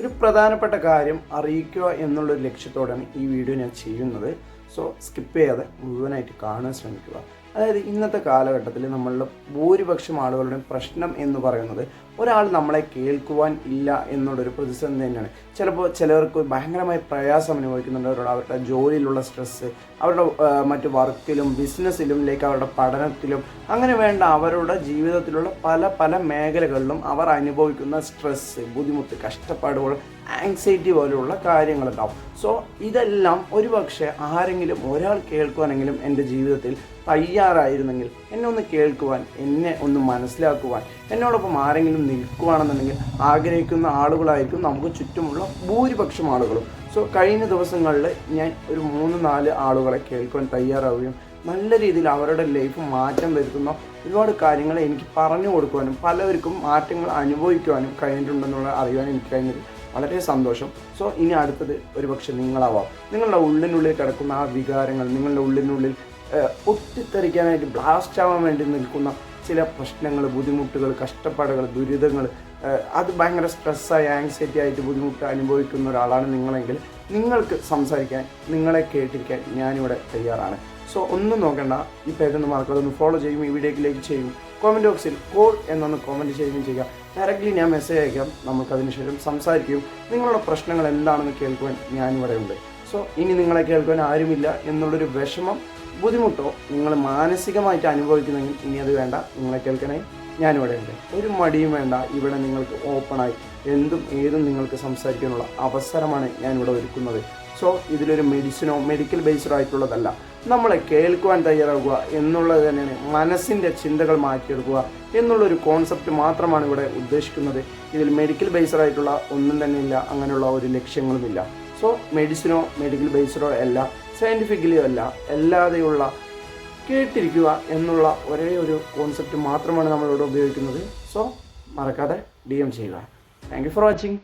ഒരു പ്രധാനപ്പെട്ട കാര്യം അറിയിക്കുക എന്നുള്ളൊരു ലക്ഷ്യത്തോടെയാണ് ഈ വീഡിയോ ഞാൻ ചെയ്യുന്നത്. സോ സ്കിപ്പ് ചെയ്യാതെ മുഴുവനായിട്ട് കാണാൻ ശ്രമിക്കുക. അതായത് ഇന്നത്തെ കാലഘട്ടത്തിൽ നമ്മളുടെ ഭൂരിപക്ഷം ആളുകളുടെ പ്രശ്നം എന്ന് പറയുന്നത് ഒരാൾ നമ്മളെ കേൾക്കുവാൻ ഇല്ല എന്നുള്ളൊരു പ്രതിസന്ധി തന്നെയാണ്. ചിലപ്പോൾ ചിലവർക്ക് ഭയങ്കരമായ പ്രയാസം അനുഭവിക്കുന്നുണ്ട് അവരുടെ ജോലിയിലുള്ള സ്ട്രെസ്സ് അവരുടെ മറ്റു വർക്കിലും ബിസിനസ്സിലും ലൈക്ക് അവരുടെ പഠനത്തിലും. അങ്ങനെ വേണ്ട അവരുടെ ജീവിതത്തിലുള്ള പല പല മേഖലകളിലും അവർ അനുഭവിക്കുന്ന സ്ട്രെസ്സ് ബുദ്ധിമുട്ട് കഷ്ടപ്പാടുകൾ ആങ്സൈറ്റി പോലെയുള്ള കാര്യങ്ങളുണ്ടാവും. സോ ഇതെല്ലാം ഒരുപക്ഷെ ആരെങ്കിലും ഒരാൾ കേൾക്കുവാനെങ്കിലും എന്റെ ജീവിതത്തിൽ തയ്യാറായിരുന്നെങ്കിൽ എന്നെ ഒന്ന് കേൾക്കുവാൻ എന്നെ ഒന്ന് മനസ്സിലാക്കുവാൻ എന്നോടൊപ്പം ആരെങ്കിലും നിൽക്കുവാണെന്നുണ്ടെങ്കിൽ ആഗ്രഹിക്കുന്ന ആളുകളായിരിക്കും നമുക്ക് ചുറ്റുമുള്ള ഭൂരിപക്ഷം ആളുകളും. സോ കഴിഞ്ഞ ദിവസങ്ങളിൽ ഞാൻ ഒരു മൂന്ന് നാല് ആളുകളെ കേൾക്കുവാൻ തയ്യാറാവുകയും നല്ല രീതിയിൽ അവരുടെ ലൈഫ് മാറ്റം വരുത്തുന്ന ഒരുപാട് കാര്യങ്ങൾ എനിക്ക് പറഞ്ഞു കൊടുക്കുവാനും പലവർക്കും മാറ്റങ്ങൾ അനുഭവിക്കുവാനും കഴിഞ്ഞിട്ടുണ്ടെന്നുള്ള അറിയാൻ എനിക്ക് കഴിഞ്ഞത്. വളരെ സന്തോഷം. സോ ഇനി അടുത്തത് ഒരുപക്ഷെ നിങ്ങളാവാം. നിങ്ങളുടെ ഉള്ളിനുള്ളിൽ കിടക്കുന്ന ആ വികാരങ്ങൾ നിങ്ങളുടെ ഉള്ളിനുള്ളിൽ പൊട്ടിത്തെറിക്കാനായിട്ട് ബ്ലാസ്റ്റ് ആവാൻ വേണ്ടി നിൽക്കുന്ന ചില പ്രശ്നങ്ങൾ ബുദ്ധിമുട്ടുകൾ കഷ്ടപ്പാടുകൾ ദുരിതങ്ങൾ അത് ഭയങ്കര സ്ട്രെസ്സായി ആങ്സൈറ്റി ആയിട്ട് ബുദ്ധിമുട്ട് അനുഭവിക്കുന്ന ഒരാളാണ് നിങ്ങളെങ്കിൽ നിങ്ങൾക്ക് സംസാരിക്കാൻ നിങ്ങളെ കേട്ടിരിക്കാൻ ഞാനിവിടെ തയ്യാറാണ്. സോ ഒന്നും നോക്കണ്ട. ഈ പേജൊന്ന് മറക്കാതെ ഒന്ന് ഫോളോ ചെയ്യും ഈ വീഡിയോക്ക് ലൈക്ക് ചെയ്യും. കോമെന്റ് ബോക്സിൽ കോൾ എന്നൊന്ന് കോമന്റ് ചെയ്യുകയും ചെയ്യുക. ഡയറക്റ്റ്ലി ഞാൻ മെസ്സേജ് അയക്കാം. നമുക്ക് ശേഷം സംസാരിക്കും. നിങ്ങളുടെ പ്രശ്നങ്ങൾ എന്താണെന്ന് കേൾക്കുവാൻ ഞാനിവിടെ ഉണ്ട്. സോ ഇനി നിങ്ങളെ കേൾക്കുവാൻ ആരുമില്ല എന്നുള്ളൊരു വിഷമം ബുദ്ധിമുട്ടോ നിങ്ങൾ മാനസികമായിട്ട് അനുഭവിക്കുന്നെങ്കിൽ ഇനി അത് വേണ്ട. നിങ്ങളെ കേൾക്കണേ ഞാനിവിടെ ഉണ്ട്. ഒരു മടിയും വേണ്ട. ഇവിടെ നിങ്ങൾക്ക് ഓപ്പണായി എന്തും ഏതും നിങ്ങൾക്ക് സംസാരിക്കാനുള്ള അവസരമാണ് ഞാനിവിടെ ഒരുക്കുന്നത്. സോ ഇതിലൊരു മെഡിസിനോ മെഡിക്കൽ ബേസ്ഡോ ആയിട്ടുള്ളതല്ല. നമ്മളെ കേൾക്കുവാൻ തയ്യാറാകുക എന്നുള്ളത് തന്നെയാണ് മനസ്സിന്റെ ചിന്തകൾ മാറ്റിയെടുക്കുക എന്നുള്ളൊരു കോൺസെപ്റ്റ് മാത്രമാണ് ഇവിടെ ഉദ്ദേശിക്കുന്നത്. ഇതിൽ മെഡിക്കൽ ബേസ്ഡ് ആയിട്ടുള്ള ഒന്നും തന്നെ ഇല്ല അങ്ങനെയുള്ള ഒരു ലക്ഷ്യങ്ങളുമില്ല. സോ മെഡിസിനോ മെഡിക്കൽ ബേസ്ഡോ അല്ല സയന്റിഫിക്കലിയോ അല്ല അല്ലാതെയുള്ള കേട്ടിരിക്കുക എന്നുള്ള ഒരേ ഒരു കോൺസെപ്റ്റ് മാത്രമാണ് നമ്മളിവിടെ ഉപയോഗിക്കുന്നത്. സോ മറക്കാതെ ഡി എം ചെയ്യുക. Thank you for watching